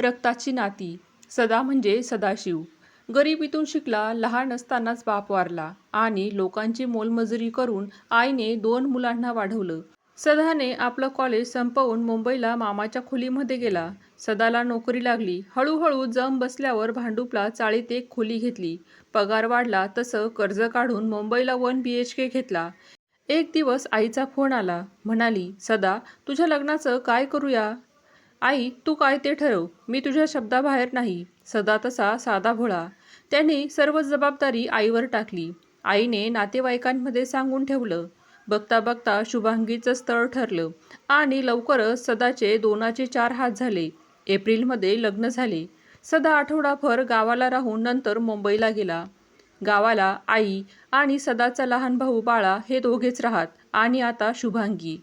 रक्ताची नाती. सदा म्हणजे सदाशिव. गरिबीतून शिकला लहान असतानाच बाप वारला आणि लोकांची मोलमजुरी करून आईने दोन मुलांना वाढवलं. सदाने आपलं कॉलेज संपवून मुंबईला मामाच्या खोलीमध्ये गेला. सदाला नोकरी लागली. हळूहळू जम बसल्यावर भांडुपला चाळीत एक खोली घेतली. पगार वाढला तसं कर्ज काढून मुंबईला वन बी एच के घेतला. एक दिवस आईचा फोन आला. म्हणाली सदा तुझ्या लग्नाचं काय करूया? आई तू काय ते ठरव. मी तुझ्या शब्दाबाहेर नाही. सदा तसा साधा भोळा. त्याने सर्व जबाबदारी आईवर टाकली. आईने नातेवाईकांमध्ये सांगून ठेवलं. बघता बघता शुभांगीचं स्थळ ठरलं आणि लवकरच सदाचे दोनाचे चार हात झाले. एप्रिलमध्ये लग्न झाले. सदा आठवडाभर गावाला राहून नंतर मुंबईला गेला. गावाला आई आणि सदाचा लहान भाऊ बाळा हे दोघेच राहत आणि आता शुभांगी.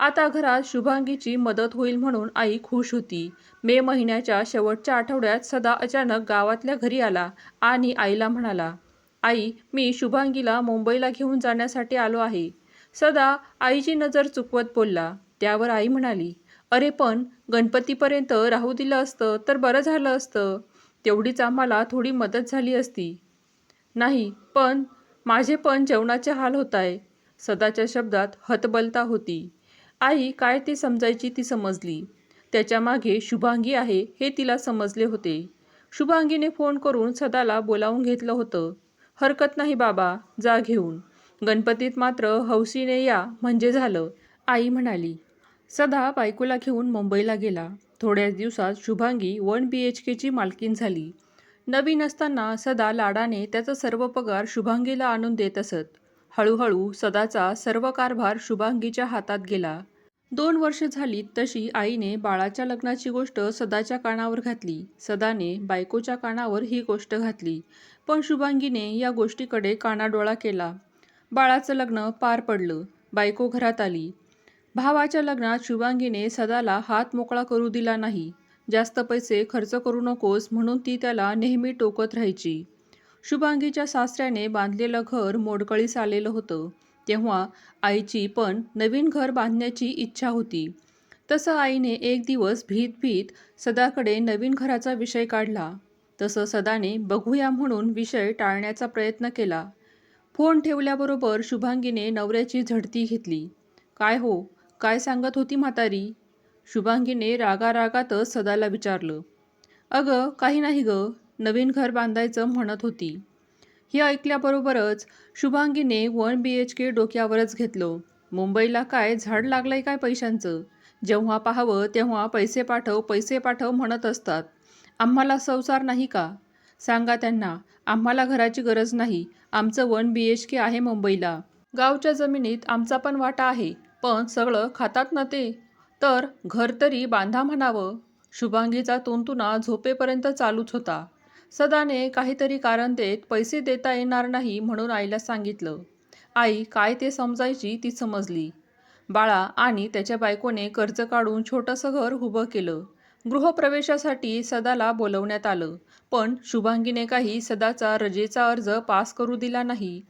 आता घरात शुभांगीची मदत होईल म्हणून आई खुश होती. मे महिन्याच्या शेवटच्या आठवड्यात सदा अचानक गावातल्या घरी आला आणि आईला म्हणाला आई मी शुभांगीला मुंबईला घेऊन जाण्यासाठी आलो आहे. सदा आईची नजर चुकवत बोलला. त्यावर आई म्हणाली अरे पण गणपतीपर्यंत राहू दिलं असतं तर बरं झालं असतं. तेवढीच आम्हाला थोडी मदत झाली असती. नाही पण माझे पण जेवणाचे हाल होत आहे. सदाच्या शब्दात हतबलता होती. आई काय ते समजायची ती समजली. त्याच्यामागे शुभांगी आहे हे तिला समजले होते. शुभांगीने फोन करून सदाला बोलावून घेतलं होतं. हरकत नाही बाबा जा घेऊन. गणपतीत मात्र हौसीने या म्हणजे झालं आई म्हणाली. सदा बायकोला घेऊन मुंबईला गेला. थोड्याच दिवसात शुभांगी वन बी एच केची मालकीन झाली. नवीन असताना सदा लाडाने त्याचा सर्व पगार शुभांगीला आणून देत असत. हळूहळू सदाचा सर्व कारभार शुभांगीच्या हातात गेला. दोन वर्ष झाली तशी आईने बाळाच्या लग्नाची गोष्ट सदाच्या कानावर घातली. सदाने बायकोच्या कानावर ही गोष्ट घातली. पण शुभांगीने या गोष्टीकडे कानाडोळा केला. बाळाचं लग्न पार पडलं. बायको घरात आली. भावाच्या लग्नात शुभांगीने सदाला हात मोकळा करू दिला नाही. जास्त पैसे खर्च करू नकोस म्हणून ती त्याला नेहमी टोकत राहायची. शुभांगीच्या सासऱ्याने बांधलेलं घर मोडकळीस आलेलं होतं. तेव्हा आईची पण नवीन घर बांधण्याची इच्छा होती. तसं आईने एक दिवस भीत भीत सदाकडे नवीन घराचा विषय काढला. तसं सदाने बघूया म्हणून विषय टाळण्याचा प्रयत्न केला. फोन ठेवल्याबरोबर शुभांगीने नवऱ्याची झडती घेतली. काय हो? काय सांगत होती म्हातारी? शुभांगीने रागारागातच सदाला विचारलं. अगं काही नाही गं. नवीन घर बांधायचं म्हणत होती. हे ऐकल्याबरोबरच शुभांगीने वन बी एच के डोक्यावरच घेतलं. मुंबईला काय झाड लागलंय काय पैशांचं? जेव्हा पाहावं तेव्हा पैसे पाठव पैसे पाठव म्हणत असतात. आम्हाला संसार नाही का? सांगा त्यांना आम्हाला घराची गरज नाही. आमचं वन बी एच के आहे मुंबईला. गावच्या जमिनीत आमचा पण वाटा आहे पण सगळं खातात ना ते? तर घर तरी बांधा म्हणावं. शुभांगीचा तुंतुना झोपेपर्यंत चालूच होता. सदाने काहीतरी कारण देत पैसे देता येणार नाही म्हणून आईला सांगितलं. आई काय ते समजायची ती समजली. बाळा आणि त्याच्या बायकोने कर्ज काढून छोटंसं घर उभं केलं. गृहप्रवेशासाठी सदाला बोलवण्यात आलं पण शुभांगीने काही सदाचा रजेचा अर्ज पास करू दिला नाही.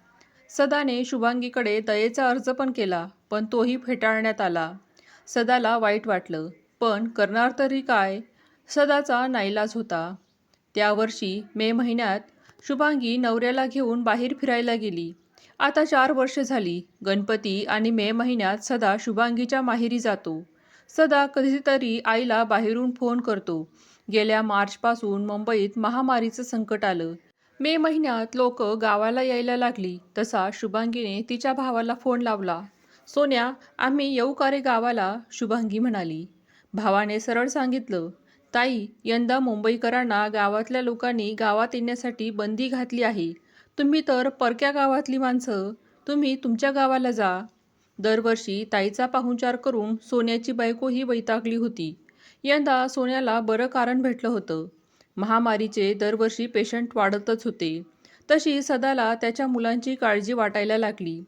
सदाने शुभांगीकडे दयेचा अर्ज पण केला पण तोही फेटाळण्यात आला. सदाला वाईट वाटलं पण करणार तरी काय? सदाचा नाईलाज होता. त्या वर्षी मे महिन्यात शुभांगी नवऱ्याला घेऊन बाहेर फिरायला गेली. आता चार वर्ष झाली. गणपती आणि मे महिन्यात सदा शुभांगीच्या माहेरी जातो. सदा कधीतरी आईला बाहेरून फोन करतो. गेल्या मार्चपासून मुंबईत महामारीचं संकट आलं. मे महिन्यात लोक गावाला यायला लागली. तसा शुभांगीने तिच्या भावाला फोन लावला. सोन्या आम्ही येऊ का रे गावाला? शुभांगी म्हणाली. भावाने सरळ सांगितलं ताई यंदा मुंबईकरांना गावातल्या लोकांनी गावात येण्यासाठी बंदी घातली आहे. तुम्ही तर परक्या गावातली माणसं. तुम्ही तुमच्या गावाला जा. दरवर्षी ताईचा पाहुणचार करून सोन्याची बायको ही वैतागली होती. यंदा सोन्याला बरं कारण भेटलं होतं. महामारीचे दरवर्षी पेशंट वाढतच होते. तशी सदाला त्याच्या मुलांची काळजी वाटायला लागली.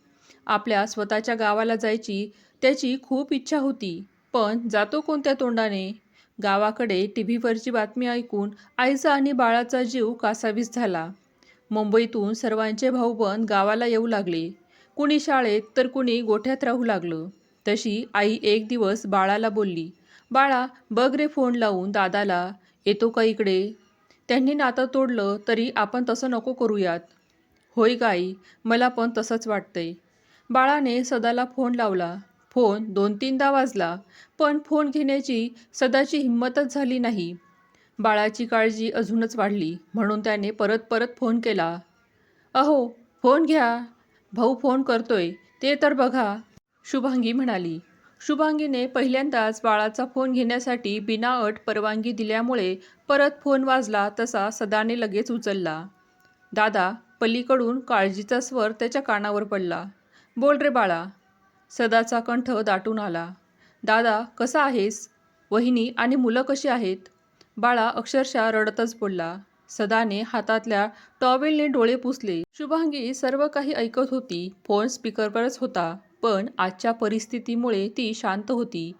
आपल्या स्वतःच्या गावाला जायची त्याची खूप इच्छा होती. पण जातो कोणत्या तोंडाने? गावाकडे टी व्हीवरची बातमी ऐकून आईचा आणि बाळाचा जीव कासावीस झाला. मुंबईतून सर्वांचे भाऊबंद गावाला येऊ लागले. कुणी शाळेत तर कुणी गोठ्यात राहू लागलं. तशी आई एक दिवस बाळाला बोलली बाळा बघ रे फोन लावून दादाला. येतो का इकडे? त्यांनी नातं तोडलं तरी आपण तसं नको करूयात. होय गाई मला पण तसंच वाटतंय. बाळाने सदाला फोन लावला. फोन दोन तीनदा वाजला पण फोन घेण्याची सदाची हिंमतच झाली नाही. बाळाची काळजी अजूनच वाढली म्हणून त्याने परत परत फोन केला. अहो फोन घ्या. भाऊ फोन करतोय. ते तर बघा शुभांगी म्हणाली. शुभांगीने पहिल्यांदाच बाळाचा फोन घेण्यासाठी बिनाअट परवानगी दिल्यामुळे परत फोन वाजला तसा सदाने लगेच उचलला. दादा पलीकडून काळजीचा स्वर त्याच्या कानावर पडला. बोल रे बाळा. सदाचा कंठ दाटून आला. दादा कसा आहेस? वहिनी आणि मुलं कशी आहेत? बाळा अक्षरशः रडतच बोलला सदाने हातातल्या टॉवेलने डोळे पुसले. शुभांगी सर्व काही ऐकत होती. फोन स्पीकरवरच होता पण आजच्या परिस्थितीमुळे ती शांत होती.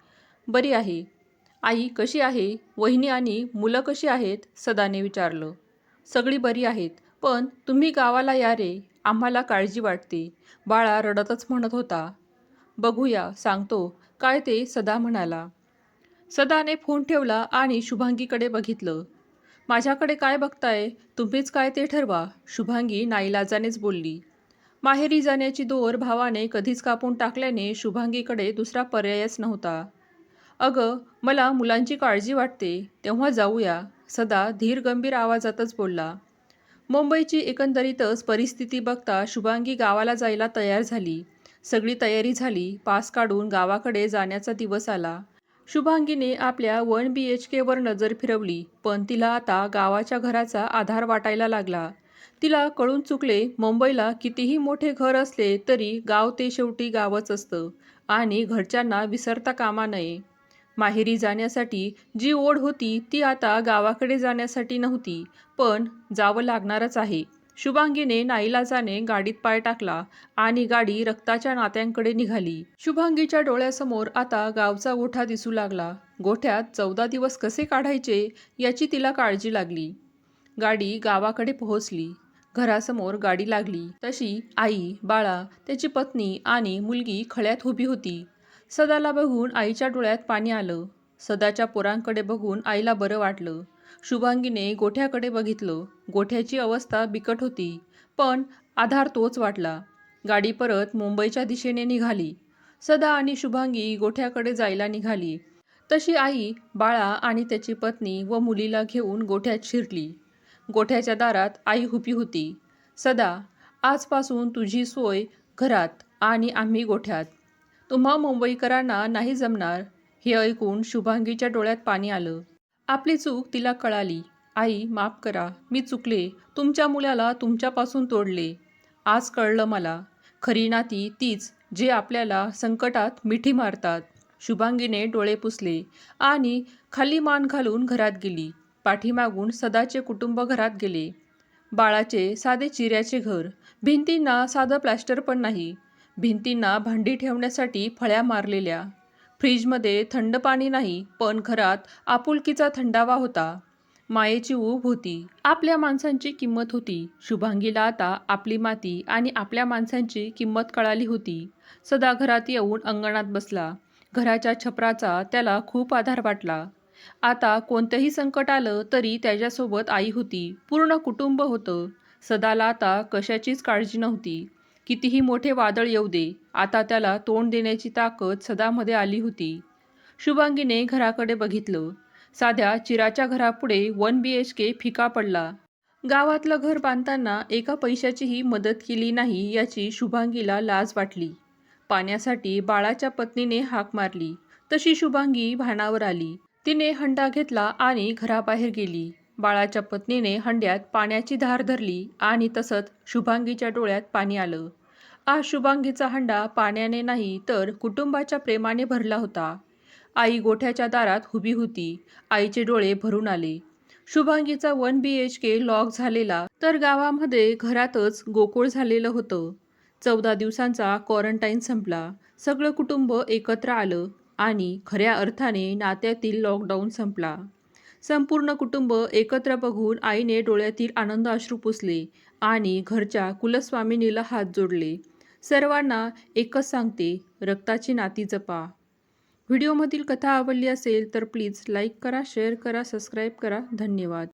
बरी आहे. आई कशी आहे? वहिनी आणि मुलं कशी आहेत? सदाने विचारलं. सगळी बरी आहेत पण तुम्ही गावाला या रे. आम्हाला काळजी वाटते. बाळा रडतच म्हणत होता. बघूया सांगतो. काय ते सदा म्हणाला. सदाने फोन ठेवला आणि शुभांगीकडे बघितलं. माझ्याकडे काय बघताय? तुम्हीच काय ते ठरवा शुभांगी नाईलाजानेच बोलली. माहेरी जाण्याची दोर भावाने कधीच कापून टाकल्याने शुभांगीकडे दुसरा पर्यायच नव्हता. अगं मला मुलांची काळजी वाटते तेव्हा जाऊया सदा धीर गंभीर आवाजातच बोलला. मुंबईची एकंदरीतच परिस्थिती बघता शुभांगी गावाला जायला तयार झाली. सगळी तयारी झाली पास काढून गावाकडे जाण्याचा दिवस आला. शुभांगीने आपल्या वन बी एच केवर नजर फिरवली पण तिला आता गावाच्या घराचा आधार वाटायला लागला. तिला कळून चुकले मुंबईला कितीही मोठे घर असले तरी गाव ते शेवटी गावच असतं आणि घरच्यांना विसरता कामा नये. माहेरी जाण्यासाठी जी ओढ होती ती आता गावाकडे जाण्यासाठी नव्हती पण जावं लागणारच आहे. शुभांगीने नाईलाजाने गाडीत पाय टाकला आणि गाडी रक्ताच्या नात्यांकडे निघाली. शुभांगीच्या डोळ्यासमोर आता गावचा गोठा दिसू लागला. गोठ्यात चौदा दिवस कसे काढायचे याची तिला काळजी लागली. गाडी गावाकडे पोहोचली. घरासमोर गाडी लागली. तशी आई बाळा त्याची पत्नी आणि मुलगी खळ्यात उभी होती. सदाला बघून आईच्या डोळ्यात पाणी आलं. सदाच्या पोरांकडे बघून आईला बरं वाटलं. शुभांगीने गोठ्याकडे बघितलं. गोठ्याची अवस्था बिकट होती. पण आधार तोच वाटला. गाडी परत मुंबईच्या दिशेने निघाली. सदा आणि शुभांगी गोठ्याकडे जायला निघाली. तशी आई बाळा आणि त्याची पत्नी व मुलीला घेऊन गोठ्यात शिरली. गोठ्याच्या दारात आई हुपी होती. सदा आजपासून तुझी सोय घरात आणि आम्ही गोठ्यात. तुम्हा मुंबईकरांना नाही जमणार. हे ऐकून शुभांगीच्या डोळ्यात पाणी आलं. आपली चूक तिला कळाली. आई माफ करा. मी चुकले. तुमच्या मुलाला तुमच्यापासून तोडले. आज कळलं मला. खरी नाती तीच जे आपल्याला संकटात मिठी मारतात. शुभांगीने डोळे पुसले आणि खाली मान घालून घरात गेली. पाठीमागून सदाचे कुटुंब घरात गेले. बाळाचे साधे चिऱ्याचे घर. भिंतींना साधं प्लॅस्टर पण नाही. भिंतींना भांडी ठेवण्यासाठी फळ्या मारलेल्या. फ्रीजमध्ये थंड पाणी नाही पण घरात आपुलकीचा थंडावा होता. मायेची ऊब होती. आपल्या माणसांची किंमत होती. शुभांगीला आता आपली माती आणि आपल्या माणसांची किंमत कळाली होती. सदा घरात येऊन अंगणात बसला. घराच्या छपराचा त्याला खूप आधार वाटला. आता कोणतंही संकट आलं तरी त्याच्यासोबत आई होती. पूर्ण कुटुंब होतं. सदाला आता कशाचीच काळजी नव्हती. कितीही मोठे वादळ येऊ दे आता त्याला तोंड देण्याची ताकद सदामध्ये आली होती. शुभांगीने घराकडे बघितलं. साध्या चिराच्या घरापुढे वन बी एच के फिका पडला. गावातलं घर बांधताना एका पैशाचीही मदत केली नाही याची शुभांगीला लाज वाटली. पाण्यासाठी बाळाच्या पत्नीने हाक मारली. तशी शुभांगी भानावर आली. तिने हंडा घेतला आणि घराबाहेर गेली. बाळाच्या पत्नीने हंड्यात पाण्याची धार धरली आणि तसंच शुभांगीच्या डोळ्यात पाणी आलं. आज शुभांगीचा हंडा पाण्याने नाही तर कुटुंबाच्या प्रेमाने भरला होता. आई गोठ्याच्या दारात उभी होती. आईचे डोळे भरून आले. शुभांगीचा one B H K lock झालेला तर गावामध्ये घरातच गोकुळ झालेलं होतं. चौदा दिवसांचा क्वारंटाईन संपला. सगळं कुटुंब एकत्र आलं आणि खऱ्या अर्थाने नात्यातील लॉकडाऊन संपला. संपूर्ण कुटुंब एकत्र बघून आईने डोळ्यातील आनंद अश्रू पुसले आणि घरच्या कुलस्वामिनीला हात जोडले. सर्वांना एकच सांगते रक्ताची नाती जपा. व्हिडिओमधील कथा आवडली असेल तर प्लीज लाईक करा शेअर करा सबस्क्राईब करा. धन्यवाद.